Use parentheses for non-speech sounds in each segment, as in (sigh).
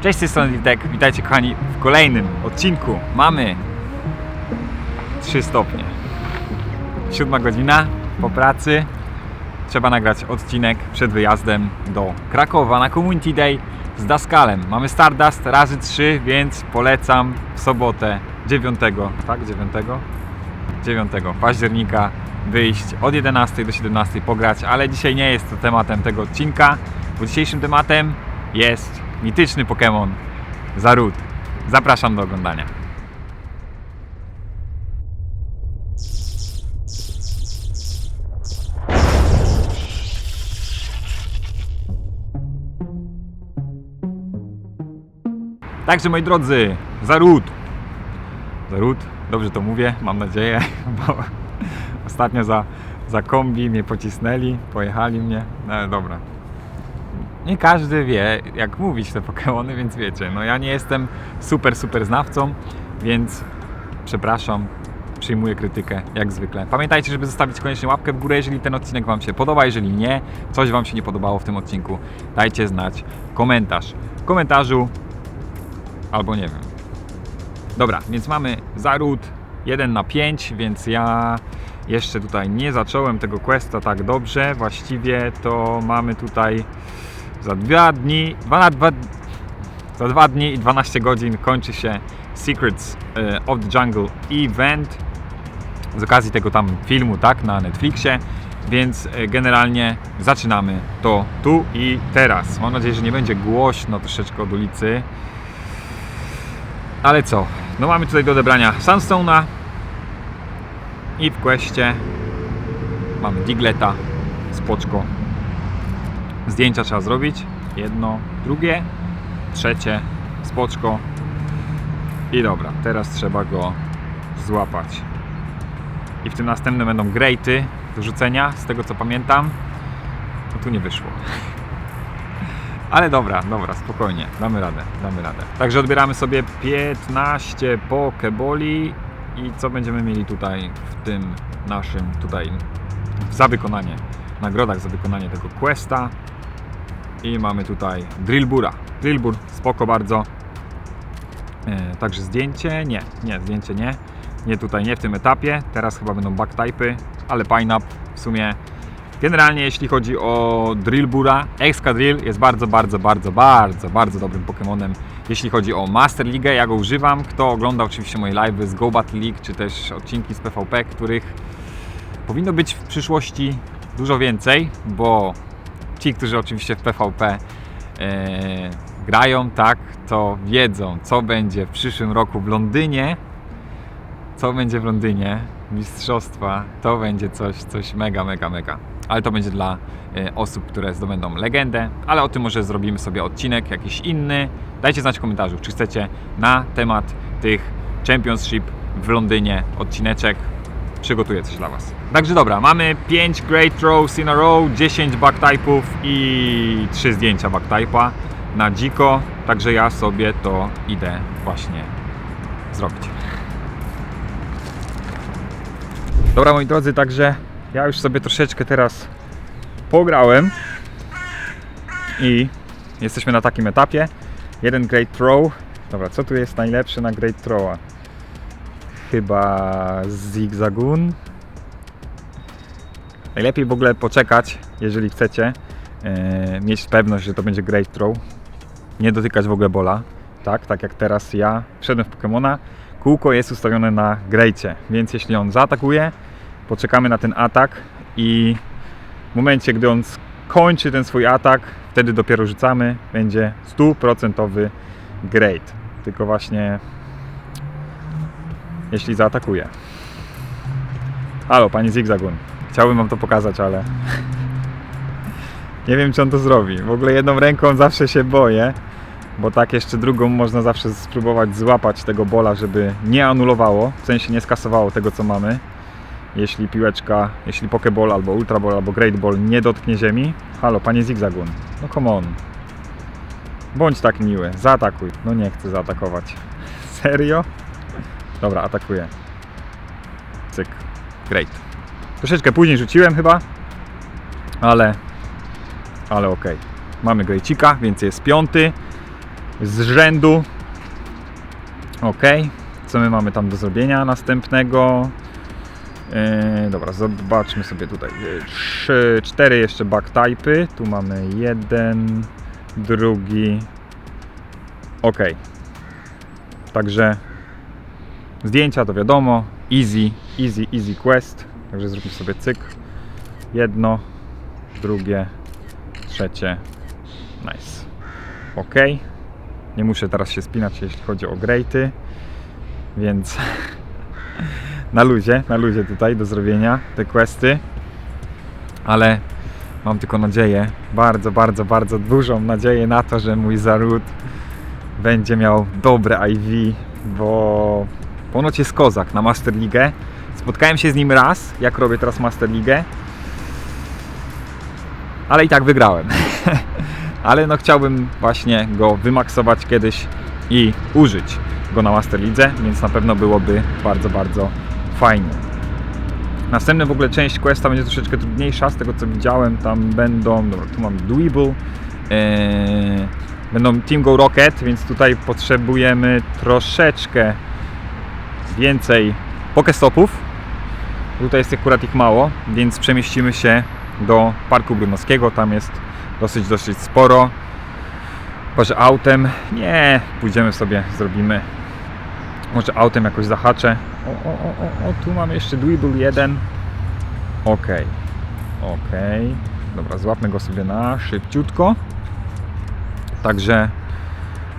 Cześć, z tej strony. Witajcie kochani w kolejnym odcinku. Mamy 3 stopnie. Siódma godzina po pracy. Trzeba nagrać odcinek przed wyjazdem do Krakowa na Community Day z Daskalem. Mamy Stardust razy 3, więc polecam w sobotę 9, tak? 9? 9 października wyjść od 11 do 17 pograć, ale dzisiaj nie jest to tematem tego odcinka, bo dzisiejszym tematem jest mityczny Pokémon Zarud. Zapraszam do oglądania. Także moi drodzy, Zarud. Zarud, dobrze to mówię, mam nadzieję, (laughs) bo ostatnio za, za kombi mnie pocisnęli, pojechali mnie, no ale dobra. Nie każdy wie, jak mówić te Pokémony, więc wiecie, no ja nie jestem super, super znawcą, więc przepraszam, przyjmuję krytykę jak zwykle. Pamiętajcie, żeby zostawić koniecznie łapkę w górę, jeżeli ten odcinek Wam się podoba, jeżeli nie, coś Wam się nie podobało w tym odcinku, dajcie znać komentarz. W komentarzu albo nie wiem. Dobra, więc mamy zaród 1 na 5, więc ja jeszcze tutaj nie zacząłem tego questa tak dobrze. Właściwie to mamy tutaj za dwa dni, dwa dwa, za dwa dni i 12 godzin kończy się Secrets e, of the Jungle Event z okazji tego tam filmu, tak, na Netflixie. Więc e, generalnie zaczynamy to tu i teraz. Mam nadzieję, że nie będzie głośno troszeczkę od ulicy. Ale co? No mamy tutaj do odebrania Sunstone'a i w questie mamy Digleta, spoczko. Zdjęcia trzeba zrobić. Jedno, drugie, trzecie, spoczko. I dobra, teraz trzeba go złapać. I w tym następnym będą grejty do rzucenia, z tego co pamiętam. No tu nie wyszło. (laughs) Ale dobra, dobra, spokojnie, damy radę, damy radę. Także odbieramy sobie 15 pokeboli i co będziemy mieli tutaj w tym naszym tutaj za wykonanie, nagrodach za wykonanie tego questa. I mamy tutaj Drillbura. Drillbur, spoko bardzo. E, także zdjęcie, nie, nie, zdjęcie nie. Nie tutaj, nie w tym etapie. Teraz chyba będą backtypy, ale Pineup w sumie Generalnie jeśli chodzi o Drillbura, Excadrill jest bardzo, bardzo, bardzo, bardzo, bardzo dobrym Pokémonem. Jeśli chodzi o Master League, ja go używam. Kto ogląda oczywiście moje live'y z Go Battle League, czy też odcinki z PvP, których powinno być w przyszłości dużo więcej, bo ci, którzy oczywiście w PvP e, grają, tak, to wiedzą, co będzie w przyszłym roku w Londynie. Co będzie w Londynie? Mistrzostwa. To będzie coś, coś mega, mega, mega ale to będzie dla e, osób, które zdobędą legendę, ale o tym może zrobimy sobie odcinek jakiś inny. Dajcie znać w komentarzu, czy chcecie na temat tych Championship w Londynie odcineczek. Przygotuję coś dla Was. Także dobra, mamy 5 Great Throws in a row, 10 backtype'ów i 3 zdjęcia backtype'a na dziko, także ja sobie to idę właśnie zrobić. Dobra moi drodzy, także ja już sobie troszeczkę teraz pograłem i jesteśmy na takim etapie. Jeden Great Throw. Dobra, co tu jest najlepsze na Great Throwa? Chyba Zigzagoon. Najlepiej w ogóle poczekać, jeżeli chcecie e, mieć pewność, że to będzie Great Throw. Nie dotykać w ogóle bola. Tak, tak jak teraz ja wszedłem w Pokemona. Kółko jest ustawione na Greatie, więc jeśli on zaatakuje, poczekamy na ten atak i w momencie, gdy on skończy ten swój atak, wtedy dopiero rzucamy, będzie stuprocentowy great. Tylko właśnie jeśli zaatakuje. Halo, pani Zigzagun. Chciałbym wam to pokazać, ale (laughs) nie wiem, czy on to zrobi. W ogóle jedną ręką zawsze się boję, bo tak jeszcze drugą można zawsze spróbować złapać tego bola, żeby nie anulowało, w sensie nie skasowało tego, co mamy jeśli piłeczka, jeśli Pokeball albo Ultra Ball albo Great Ball nie dotknie ziemi. Halo, panie Zigzagun, no come on. Bądź tak miły, zaatakuj. No nie chcę zaatakować. (laughs) Serio? Dobra, atakuję. Cyk. Great. Troszeczkę później rzuciłem chyba, ale ale. Okay. Mamy Grejcika, więc jest piąty. z rzędu. Ok, co my mamy tam do zrobienia następnego? Yy, dobra, zobaczmy sobie tutaj. Yy, Trzy, cztery jeszcze backtypy. Tu mamy jeden, drugi. Ok. Także zdjęcia to wiadomo. Easy, easy, easy quest. Także zróbmy sobie cyk. Jedno, drugie, trzecie. Nice. Ok. Nie muszę teraz się spinać, jeśli chodzi o graty. Więc (laughs) na luzie, na luzie tutaj do zrobienia te questy. Ale mam tylko nadzieję, bardzo, bardzo, bardzo dużą nadzieję na to, że mój Zarut będzie miał dobre IV, bo ponoć jest kozak na Master League. Spotkałem się z nim raz, jak robię teraz Master League. Ale i tak wygrałem. (laughs) ale no chciałbym właśnie go wymaksować kiedyś i użyć go na Master Lidze, więc na pewno byłoby bardzo, bardzo fajnie. Następna w ogóle część questa będzie troszeczkę trudniejsza, z tego co widziałem, tam będą, dobra, tu mam Dweeble, yy, będą Team Go Rocket, więc tutaj potrzebujemy troszeczkę więcej pokestopów. Tutaj jest akurat ich mało, więc przemieścimy się do Parku Brunowskiego, tam jest dosyć, dosyć sporo. Może autem? Nie, pójdziemy sobie, zrobimy. Może autem jakoś zahaczę. O, o, o, o, tu mamy jeszcze Dweeble 1. Ok, ok. Dobra, złapmy go sobie na szybciutko. Także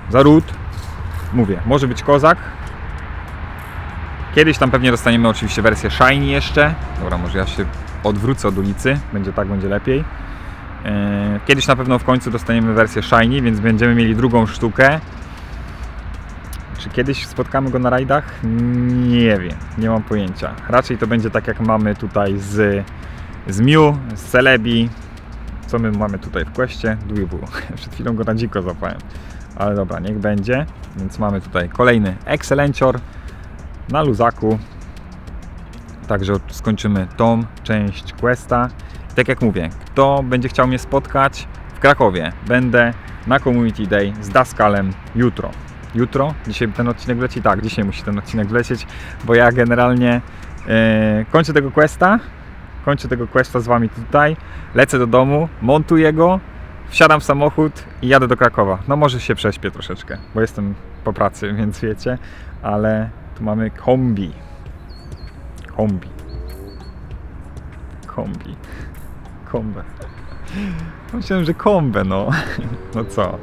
za ród. Mówię, może być kozak. Kiedyś tam pewnie dostaniemy oczywiście wersję shiny jeszcze. Dobra, może ja się odwrócę od ulicy. Będzie tak, będzie lepiej. E, Kiedyś na pewno w końcu dostaniemy wersję Shiny, więc będziemy mieli drugą sztukę. Czy kiedyś spotkamy go na rajdach? Nie wiem, nie mam pojęcia. Raczej to będzie tak jak mamy tutaj z, z Mew, z Celebi. Co my mamy tutaj w questie? Dweebu. (laughs) Przed chwilą go na dziko zapałem. Ale dobra, niech będzie. Więc mamy tutaj kolejny Excelencior na luzaku. Także skończymy tą część questa. Tak jak mówię, kto będzie chciał mnie spotkać w Krakowie, będę na Community Day z Daskalem jutro. Jutro? Dzisiaj ten odcinek leci? Tak, dzisiaj musi ten odcinek wlecieć, bo ja generalnie e, kończę tego questa, kończę tego questa z Wami tutaj, lecę do domu, montuję go, wsiadam w samochód i jadę do Krakowa. No może się prześpię troszeczkę, bo jestem po pracy, (laughs) więc wiecie, ale tu mamy kombi. Kombi. Kombi. Kombę. Myślałem, że kombę, no. (laughs) No co?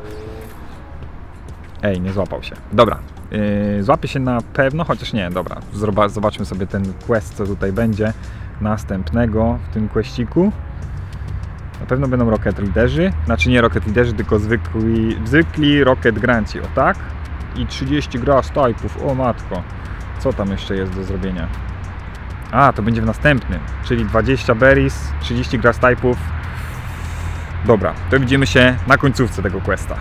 Ej, nie złapał się. Dobra. Yy, złapie się na pewno, chociaż nie, dobra. Zoba- zobaczmy sobie ten quest, co tutaj będzie następnego w tym questiku. Na pewno będą Rocket Leaderzy. Znaczy nie Rocket Leaderzy, tylko zwykli, zwykli Rocket Granci, o tak? I 30 grass typów, o matko. Co tam jeszcze jest do zrobienia? A, to będzie w następnym, czyli 20 berries, 30 grass typów. Dobra, to widzimy się na końcówce tego questa.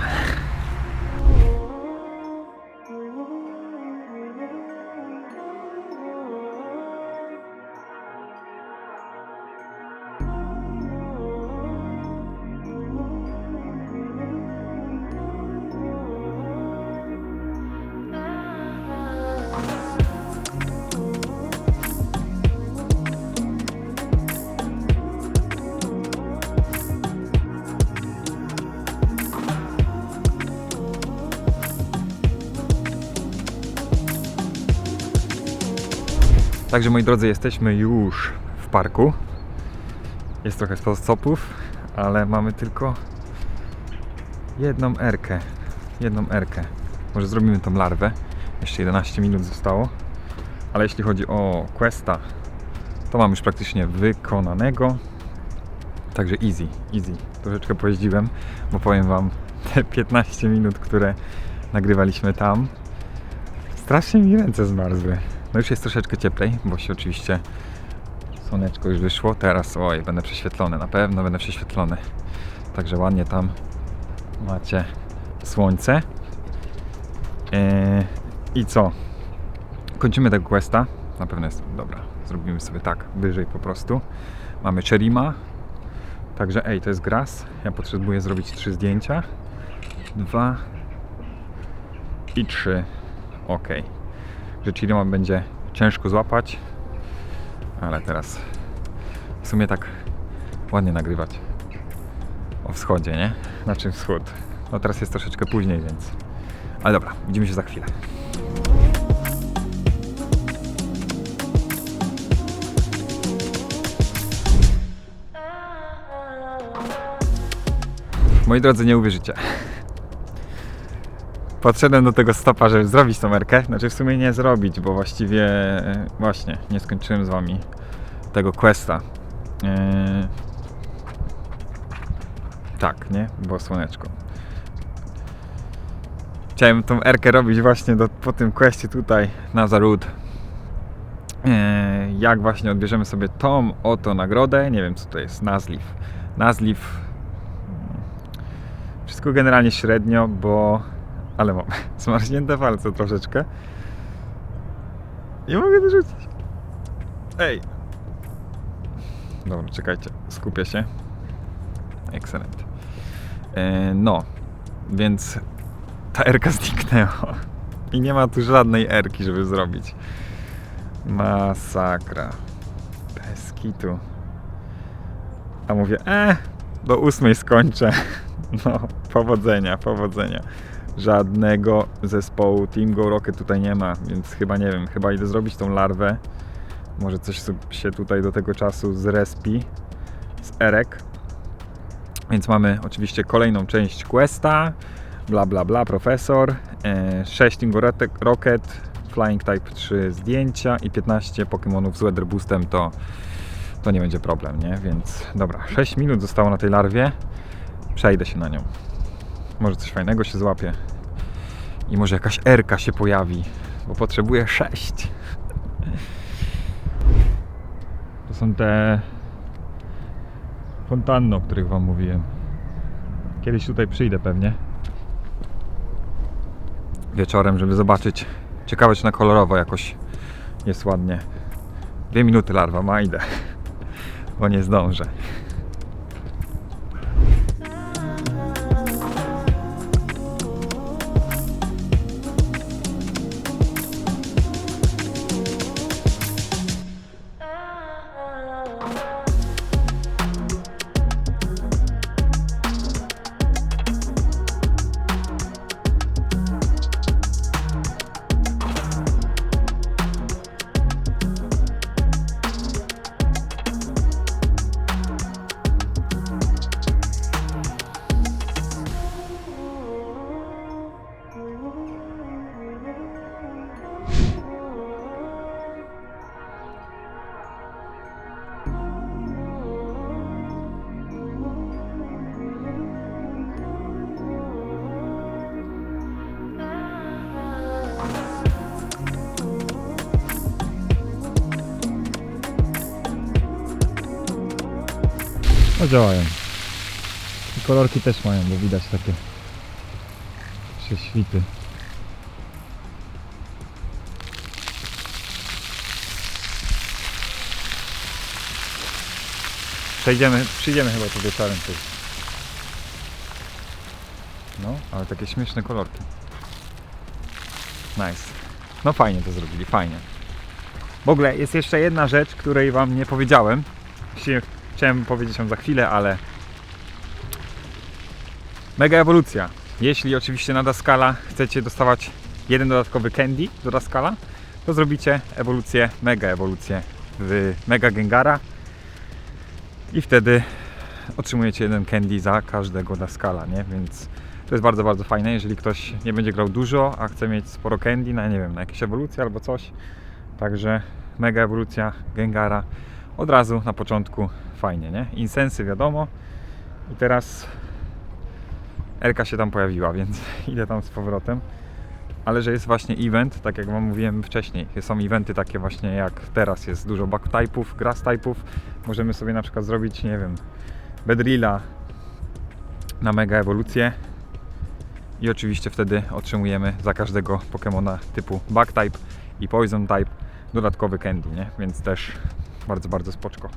Także moi drodzy, jesteśmy już w parku. Jest trochę stopów, ale mamy tylko jedną erkę. Jedną erkę. Może zrobimy tą larwę. Jeszcze 11 minut zostało. Ale jeśli chodzi o questa, to mam już praktycznie wykonanego. Także easy, easy. Troszeczkę pojeździłem, bo powiem Wam, (laughs) te 15 minut, które nagrywaliśmy tam, strasznie mi ręce zmarzły. No już jest troszeczkę cieplej, bo się oczywiście słoneczko już wyszło. Teraz, oj, będę prześwietlony, na pewno będę prześwietlony. Także ładnie tam macie słońce. Eee, I co? Kończymy tego questa. Na pewno jest, dobra, zrobimy sobie tak, wyżej po prostu. Mamy Cherima. Także ej, to jest gras. Ja potrzebuję zrobić trzy zdjęcia. Dwa, i 3 ok. Że Chilima będzie ciężko złapać, ale teraz w sumie tak ładnie nagrywać o wschodzie, nie? Znaczy wschód. No teraz jest troszeczkę później, więc... Ale dobra, widzimy się za chwilę. Moi drodzy, nie uwierzycie. Podszedłem do tego stopa, żeby zrobić tą merkę. Znaczy w sumie nie zrobić, bo właściwie e, właśnie nie skończyłem z wami tego questa. Eee, tak, nie? Było słoneczko. Chciałem tą erkę robić właśnie do, po tym questie tutaj na Zarud. Eee, jak właśnie odbierzemy sobie tą oto nagrodę. Nie wiem co to jest. Nazliv. Nazliv. Wszystko generalnie średnio, bo... Ale mam (laughs) zmarznięte palce troszeczkę. Nie mogę dorzucić. Ej. Dobra, czekajcie. Skupię się. Excellent. E, no, więc ta erka zniknęła. (laughs) I nie ma tu żadnej erki, żeby zrobić. Masakra. Bez kitu. A mówię, e, do ósmej skończę. (laughs) No, powodzenia, powodzenia. Żadnego zespołu Team Go Rocket tutaj nie ma, więc chyba nie wiem, chyba idę zrobić tą larwę. Może coś się tutaj do tego czasu zrespi z erek. Więc mamy oczywiście kolejną część questa, bla bla bla, profesor, e, 6 Team Go Rocket, Flying Type 3 zdjęcia i 15 Pokémonów z Weather Boostem to, to nie będzie problem, nie? Więc dobra, 6 minut zostało na tej larwie. Przejdę się na nią. Może coś fajnego się złapie. I może jakaś erka się pojawi, bo potrzebuję 6. To są te fontanny, o których Wam mówiłem. Kiedyś tutaj przyjdę pewnie. Wieczorem, żeby zobaczyć. Ciekawe, czy na kolorowo jakoś jest ładnie. Dwie minuty larwa ma, idę. Bo nie zdążę. No działają. I kolorki też mają, bo widać takie prześwity. Przejdziemy, przyjdziemy chyba tu wieczorem coś. No, ale takie śmieszne kolorki. Nice. No fajnie to zrobili, fajnie. W ogóle jest jeszcze jedna rzecz, której Wam nie powiedziałem. Chciałem powiedzieć Wam za chwilę, ale mega ewolucja. Jeśli oczywiście na Daskala chcecie dostawać jeden dodatkowy candy do Daskala, to zrobicie ewolucję, mega ewolucję w Mega Gengara i wtedy otrzymujecie jeden candy za każdego Daskala, nie? Więc to jest bardzo, bardzo fajne, jeżeli ktoś nie będzie grał dużo, a chce mieć sporo candy na, nie wiem, na jakieś ewolucje albo coś. Także mega ewolucja Gengara od razu na początku fajnie, nie? Insensy wiadomo. I teraz Erka się tam pojawiła, więc (laughs) idę tam z powrotem. Ale że jest właśnie event, tak jak Wam mówiłem wcześniej, są eventy takie właśnie jak teraz, jest dużo bug type'ów, grass type'ów. Możemy sobie na przykład zrobić, nie wiem, Bedrilla na mega ewolucję. I oczywiście wtedy otrzymujemy za każdego Pokemona typu bug type i poison type dodatkowy candy, nie? Więc też bardzo, bardzo spoczko.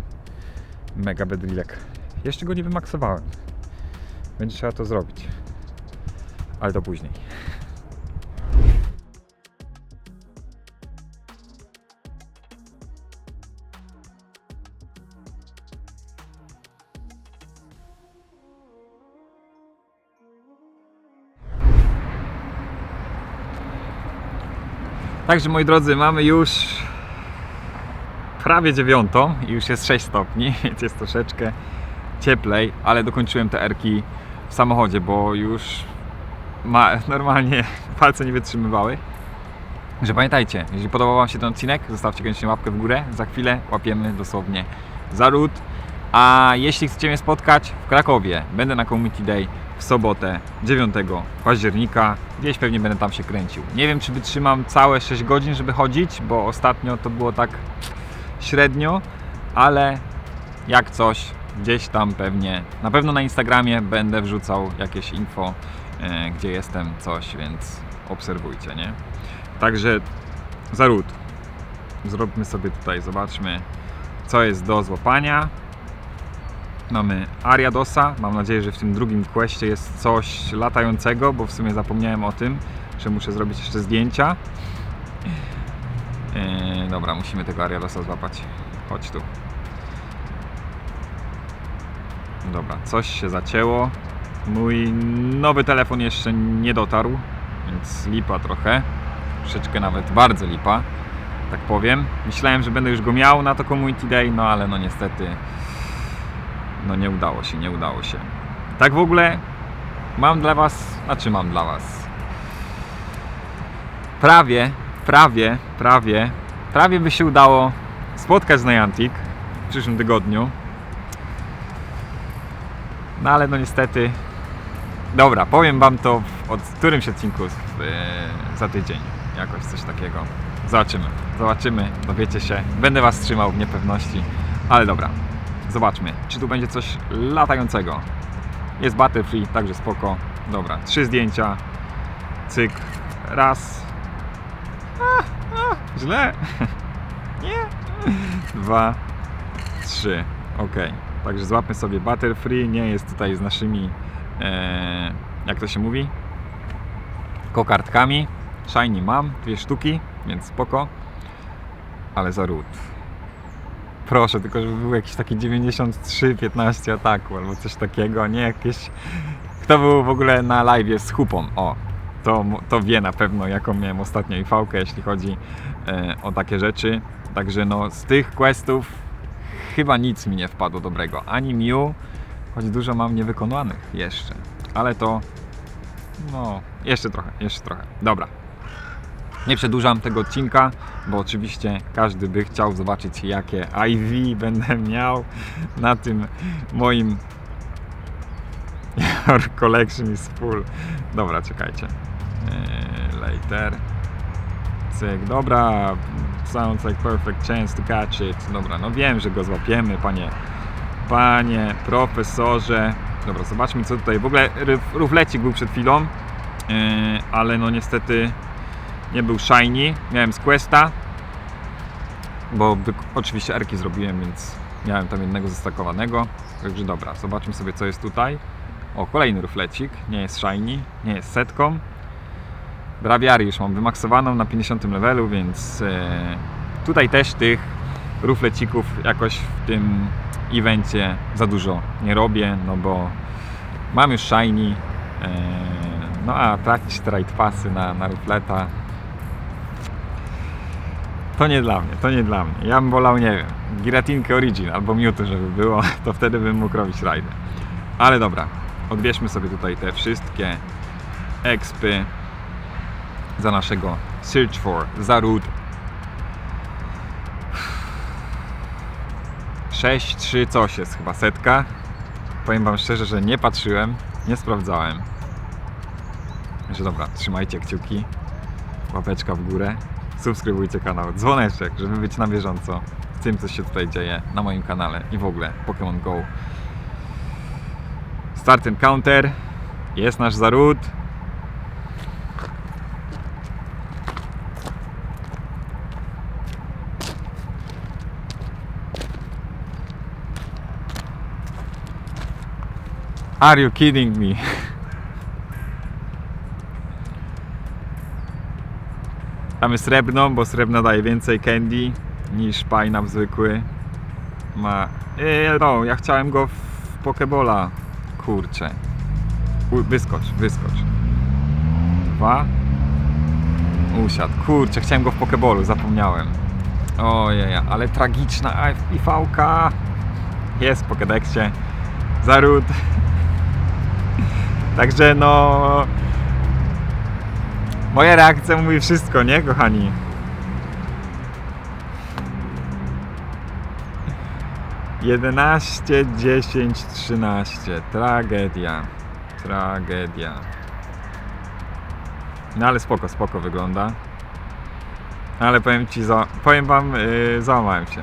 Mega bedrilek. Jeszcze go nie wymaksowałem. Będzie trzeba to zrobić. Ale to później. Także moi drodzy, mamy już prawie dziewiątą i już jest 6 stopni, (laughs) więc jest troszeczkę cieplej, ale dokończyłem te erki w samochodzie, bo już ma, (laughs) normalnie palce nie wytrzymywały. Że pamiętajcie, jeżeli podobał Wam się ten odcinek, zostawcie koniecznie łapkę w górę. Za chwilę łapiemy dosłownie zaród. A jeśli chcecie mnie spotkać w Krakowie, będę na Community Day w sobotę 9 października. Gdzieś pewnie będę tam się kręcił. Nie wiem, czy wytrzymam całe 6 godzin, żeby chodzić, bo ostatnio to było tak średnio, ale jak coś, gdzieś tam pewnie, na pewno na Instagramie będę wrzucał jakieś info, e, gdzie jestem, coś, więc obserwujcie, nie? Także zaród. Zróbmy sobie tutaj, zobaczmy, co jest do złapania. Mamy Ariadosa. Mam nadzieję, że w tym drugim questie jest coś latającego, bo w sumie zapomniałem o tym, że muszę zrobić jeszcze zdjęcia. Eee, dobra, musimy tego Ariadosa złapać. Chodź tu. Dobra, coś się zacięło. Mój nowy telefon jeszcze nie dotarł, więc lipa trochę. Troszeczkę nawet bardzo lipa, tak powiem. Myślałem, że będę już go miał na to Community Day, no ale no niestety no nie udało się, nie udało się. Tak w ogóle mam dla Was, znaczy mam dla Was prawie, prawie, prawie, prawie by się udało spotkać z Niantic w przyszłym tygodniu. No ale no niestety. Dobra, powiem Wam to w od którymś odcinku e, za tydzień. Jakoś coś takiego. Zobaczymy. Zobaczymy, dowiecie się. Będę Was trzymał w niepewności. Ale dobra, zobaczmy, czy tu będzie coś latającego. Jest Battlefree, także spoko. Dobra, trzy zdjęcia. Cyk. Raz. Źle. Nie. Dwa. Trzy. Ok. Także złapmy sobie Battlefree. Nie jest tutaj z naszymi, e, jak to się mówi, kokardkami. Shiny mam, dwie sztuki, więc spoko. Ale za ród. Proszę, tylko żeby był jakiś taki 93-15 ataku albo coś takiego, nie jakieś... Kto był w ogóle na live z hupą? O, to, to wie na pewno, jaką miałem ostatnio i fałkę, jeśli chodzi e, o takie rzeczy. Także no, z tych questów chyba nic mi nie wpadło dobrego. Ani Mew, choć dużo mam niewykonanych jeszcze. Ale to, no, jeszcze trochę, jeszcze trochę. Dobra. Nie przedłużam tego odcinka, bo oczywiście każdy by chciał zobaczyć, jakie IV będę miał na tym moim (laughs) Your collection is full. Dobra, czekajcie. Eee, later. Cyk, dobra. Sounds like perfect chance to catch it. Dobra, no wiem, że go złapiemy, panie, panie profesorze. Dobra, zobaczmy co tutaj. W ogóle ruflecik był przed chwilą, eee, ale no niestety nie był shiny. Miałem z questa, bo oczywiście erki zrobiłem, więc miałem tam jednego zestakowanego. Także dobra, zobaczmy sobie co jest tutaj. O, kolejny ruflecik, nie jest shiny, nie jest setką. Brawiary już mam wymaksowaną na 50 levelu, więc e, tutaj też tych ruflecików jakoś w tym evencie za dużo nie robię, no bo mam już shiny, e, no a tracić te raid passy na, na rufleta to nie dla mnie, to nie dla mnie. Ja bym wolał, nie wiem, Giratinkę Origin albo Mewtwo, żeby było, (laughs) to wtedy bym mógł robić rajdy. Ale dobra, odbierzmy sobie tutaj te wszystkie expy za naszego Search for Zarud 6, 3, coś jest chyba setka. Powiem Wam szczerze, że nie patrzyłem, nie sprawdzałem. Że dobra, trzymajcie kciuki, łapeczka w górę, subskrybujcie kanał, dzwoneczek, żeby być na bieżąco z tym, co się tutaj dzieje na moim kanale i w ogóle Pokémon Go. Start Encounter, jest nasz zaród. Are you kidding me? Mamy srebrną, bo srebrna daje więcej candy niż pineapple zwykły. Ma... Eee, no, ja chciałem go w Pokebola. Kurczę. U, wyskocz, wyskocz. Dwa. Usiadł. Kurczę, chciałem go w Pokeballu, zapomniałem. Ojej, ale tragiczna IV-ka. Jest w Pokédexie. Zaród. Także no... Moja reakcja mówi wszystko, nie kochani? Jedenaście, dziesięć, trzynaście. Tragedia. Tragedia. No ale spoko, spoko wygląda. Ale powiem ci, powiem wam, yy, załamałem się.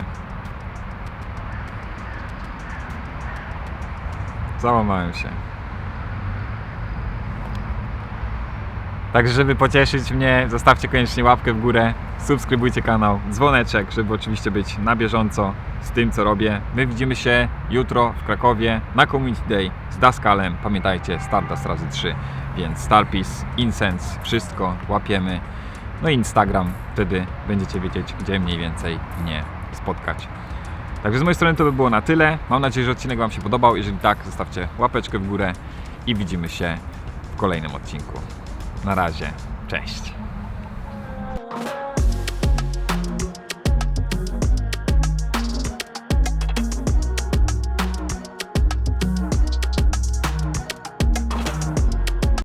Załamałem się. Także żeby pocieszyć mnie, zostawcie koniecznie łapkę w górę, subskrybujcie kanał, dzwoneczek, żeby oczywiście być na bieżąco z tym, co robię. My widzimy się jutro w Krakowie na Community Day z Daskalem. Pamiętajcie, Stardust razy 3, więc Starpiece, Incense, wszystko łapiemy. No i Instagram, wtedy będziecie wiedzieć, gdzie mniej więcej mnie spotkać. Także z mojej strony to by było na tyle. Mam nadzieję, że odcinek Wam się podobał. Jeżeli tak, zostawcie łapeczkę w górę i widzimy się w kolejnym odcinku. Na razie, cześć.